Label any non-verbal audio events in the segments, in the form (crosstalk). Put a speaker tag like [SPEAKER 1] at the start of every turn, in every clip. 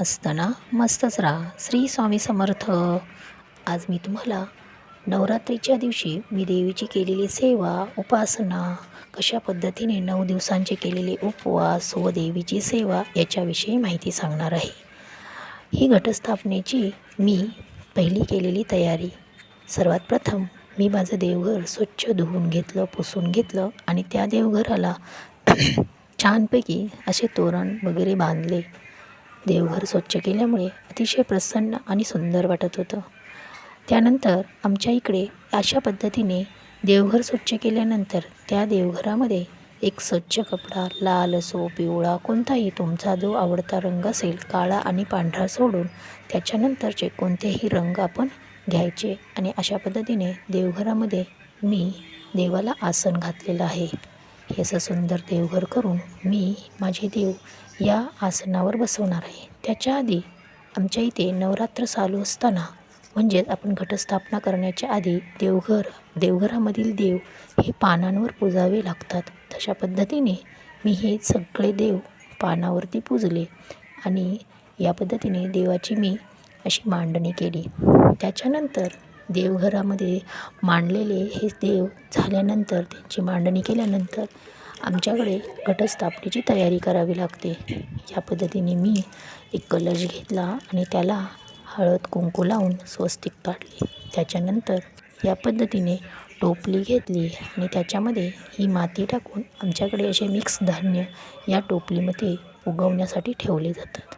[SPEAKER 1] असताना मस्तच राहा. श्री स्वामी समर्थ. आज मी तुम्हाला नवरात्रीच्या दिवशी मी देवीची केलेली सेवा उपासना कशा पद्धतीने नऊ दिवसांचे केलेले उपवास व देवीची सेवा याच्याविषयी माहिती सांगणार आहे. ही घटस्थापनेची मी पहिली केलेली तयारी. सर्वात प्रथम मी माझं देवघर स्वच्छ धुवून घेतलं पुसून घेतलं आणि त्या देवघराला (clears throat) छानपैकी असे तोरण वगैरे बांधले. देवघर स्वच्छ केल्यामुळे अतिशय प्रसन्न आणि सुंदर वाटत होतं. त्यानंतर आमच्या इकडे अशा पद्धतीने देवघर स्वच्छ केल्यानंतर त्या देवघरामध्ये एक स्वच्छ कपडा लाल असो पिवळा कोणताही तुमचा जो आवडता रंग असेल काळा आणि पांढरा सोडून त्याच्यानंतरचे कोणतेही रंग आपण घ्यायचे आणि अशा पद्धतीने देवघरामध्ये मी देवाला आसन घातलेलं आहे. हे असं सुंदर देवघर करून मी माझे देव या आसनावर बसवणार आहे. त्याच्या आधी आमच्या इथे नवरात्र चालू असताना म्हणजेच आपण घटस्थापना करण्याच्या आधी देवघर देवघरामधील देव हे पानांवर पुजावे लागतात. तशा पद्धतीने मी हे सगळे देव पानावरती पूजले आणि या पद्धतीने देवाची मी अशी मांडणी केली. त्याच्यानंतर देवघरामध्ये मांडलेले हे देव झाल्यानंतर त्यांची मांडणी केल्यानंतर आमच्याकडे घटस्थापनेची तयारी करावी लागते. या पद्धतीने मी एक कलश घेतला आणि त्याला हळद कुंकू लावून स्वस्तिक पाडली. त्याच्यानंतर या पद्धतीने टोपली घेतली आणि त्याच्यामध्ये ही माती टाकून आमच्याकडे असे मिक्स धान्य या टोपलीमध्ये उगवण्यासाठी ठेवले जातात.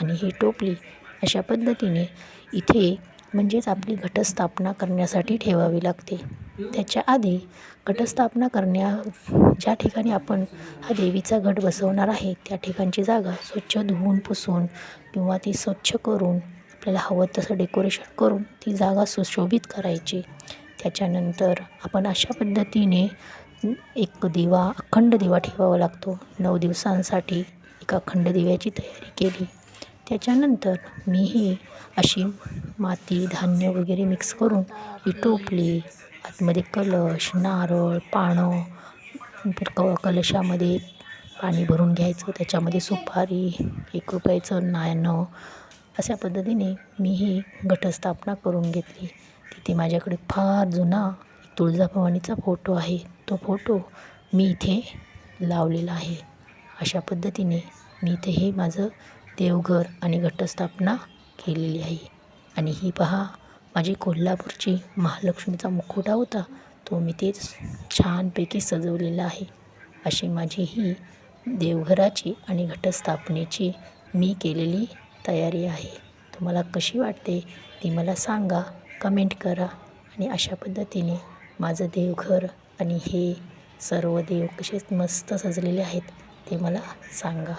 [SPEAKER 1] आणि ही टोपली अशा पद्धतीने इथे म्हणजेच आपली घटस्थापना करण्यासाठी ठेवावी लागते. त्याच्या आधी घटस्थापना करण्या ज्या ठिकाणी आपण हा देवीचा घट बसवणार आहे त्या ठिकाणची जागा स्वच्छ धुवून पुसून किंवा ती स्वच्छ करून आपल्याला हवं तसं डेकोरेशन करून ती जागा सुशोभित करायची. त्याच्यानंतर आपण अशा पद्धतीने एक दिवा अखंड दिवा ठेवावा लागतो. नऊ दिवसांसाठी एका अखंड दिव्याची तयारी केली. त्याच्यानंतर मीही अशी माती धान्य वगैरे मिक्स करून ही टोपली आतमध्ये कलश नारळ पानं क कलशामध्ये पाणी भरून घ्यायचं त्याच्यामध्ये सुपारी एक रुपयाचं नाणं अशा पद्धतीने मी ही घटस्थापना करून घेतली. तिथे माझ्याकडे फार जुना तुळजाभवानीचा फोटो आहे. तो फोटो मी इथे लावलेला आहे. अशा पद्धतीने मी इथे हे माझं देवघर आणि घटस्थापना केलेली आहे. आणि ही पहा माझी कोल्हापूरची महालक्ष्मीचा मुखवटा होता तो मी तेच छानपैकी सजवलेला आहे. अशी माझी ही देवघराची आणि घटस्थापनेची मी केलेली तयारी आहे. तुम्हाला कशी वाटते ती मला सांगा कमेंट करा आणि अशा पद्धतीने माझं देवघर आणि हे सर्व देव कसे मस्त सजलेले आहेत ते मला सांगा.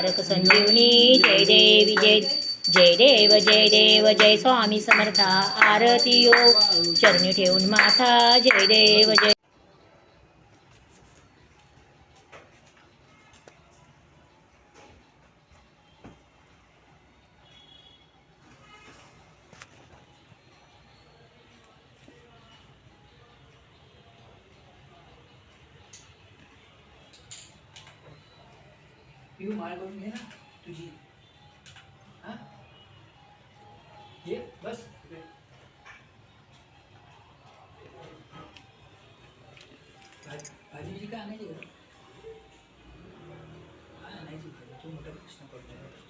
[SPEAKER 2] तारक संजीवनी जय देवी जय जय देव जय देव जय स्वामी समर्था आरती योग चरणी ठेवून माथा जय देव जय
[SPEAKER 3] पिऊ माळ करून घे ना तुझी. हा? ये बस. भाजी भाजी काय आणायची? का आणायची. तू मोठा प्रश्न पडतो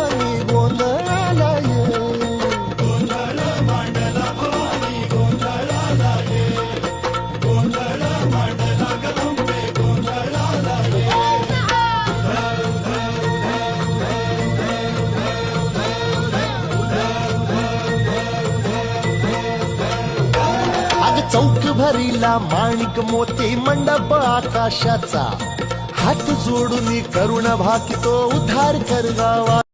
[SPEAKER 4] अग चौक भरीला माणिक मोती मंडप आकाशाचा. हात जोडून करुण भाकितो उद्धार कर गावा